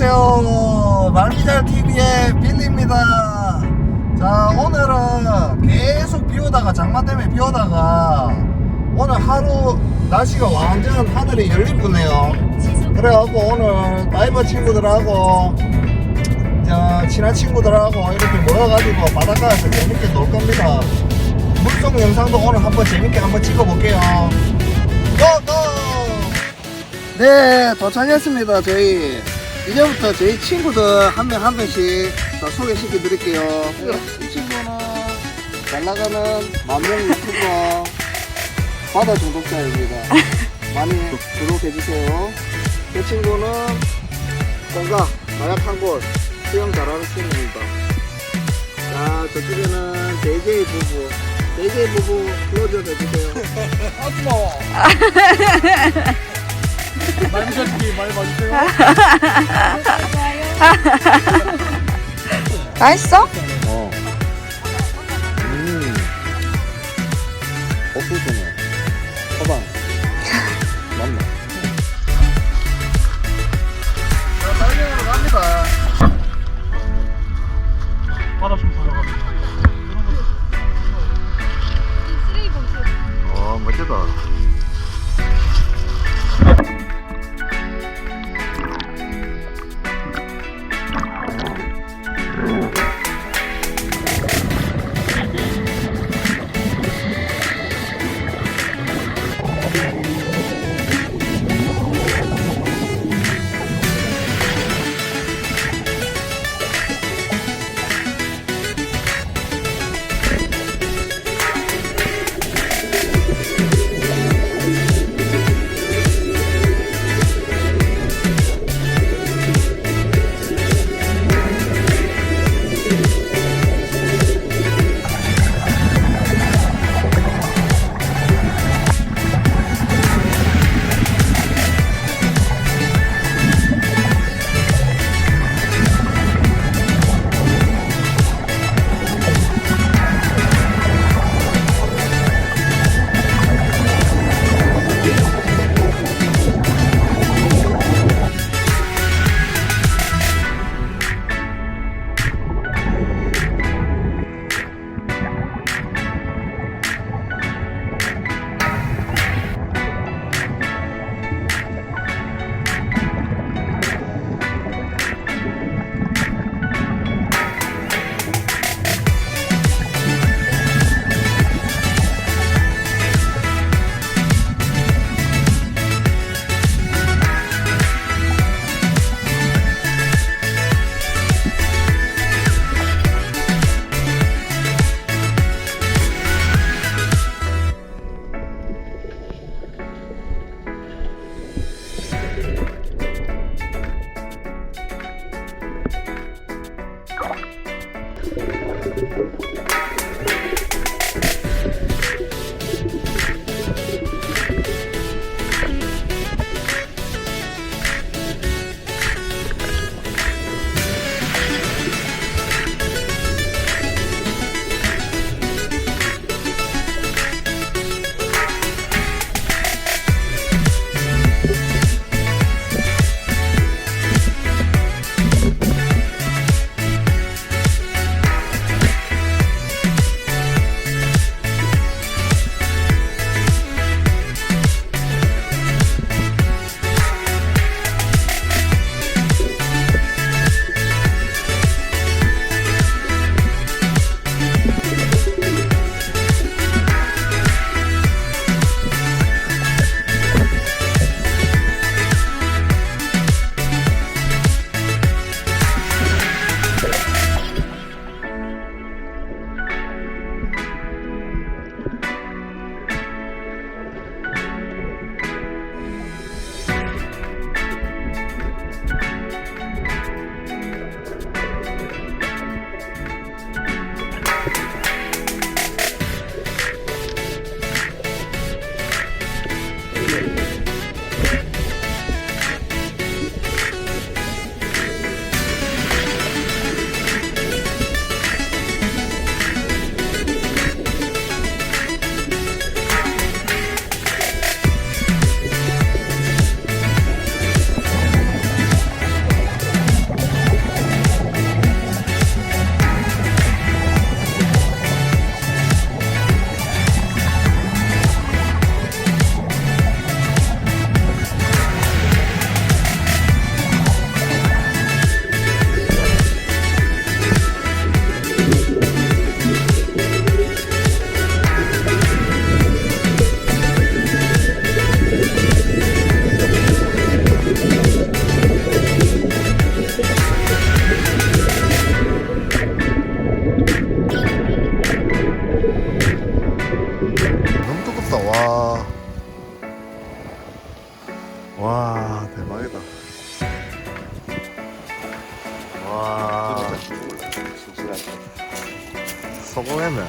안녕하세요. 말미잘 TV의 빌리입니다. 자, 오늘은 계속 비 오다가 장마 때문에 비 오다가 오늘 하루 날씨가 완전 하늘이 열리쁘네요. 그래갖고 오늘 다이버 친구들하고 자, 친한 친구들하고 이렇게 모여가지고 바닷가에서 재밌게 놀 겁니다. 물속 영상도 오늘 한번 재밌게 한번 찍어볼게요. 고고! 네, 도착했습니다. 저희 이제부터 저희 친구들 한 명 한 명씩 다 소개시켜 드릴게요. 이 친구는 잘 나가는 만명 유튜버 바다 중독자입니다. 많이 구독해 주세요. 이 친구는 뭔가 마약한 곳 수영 잘하는 친구입니다. 자, 저쪽에는 JJ 부부. JJ 부부 클로즈업 해주세요. 말미잘TV 많이 봐주세요. 맛있어? 어. 음. 옥수수네. 호박. 와 대박이다. 와. 성공했네.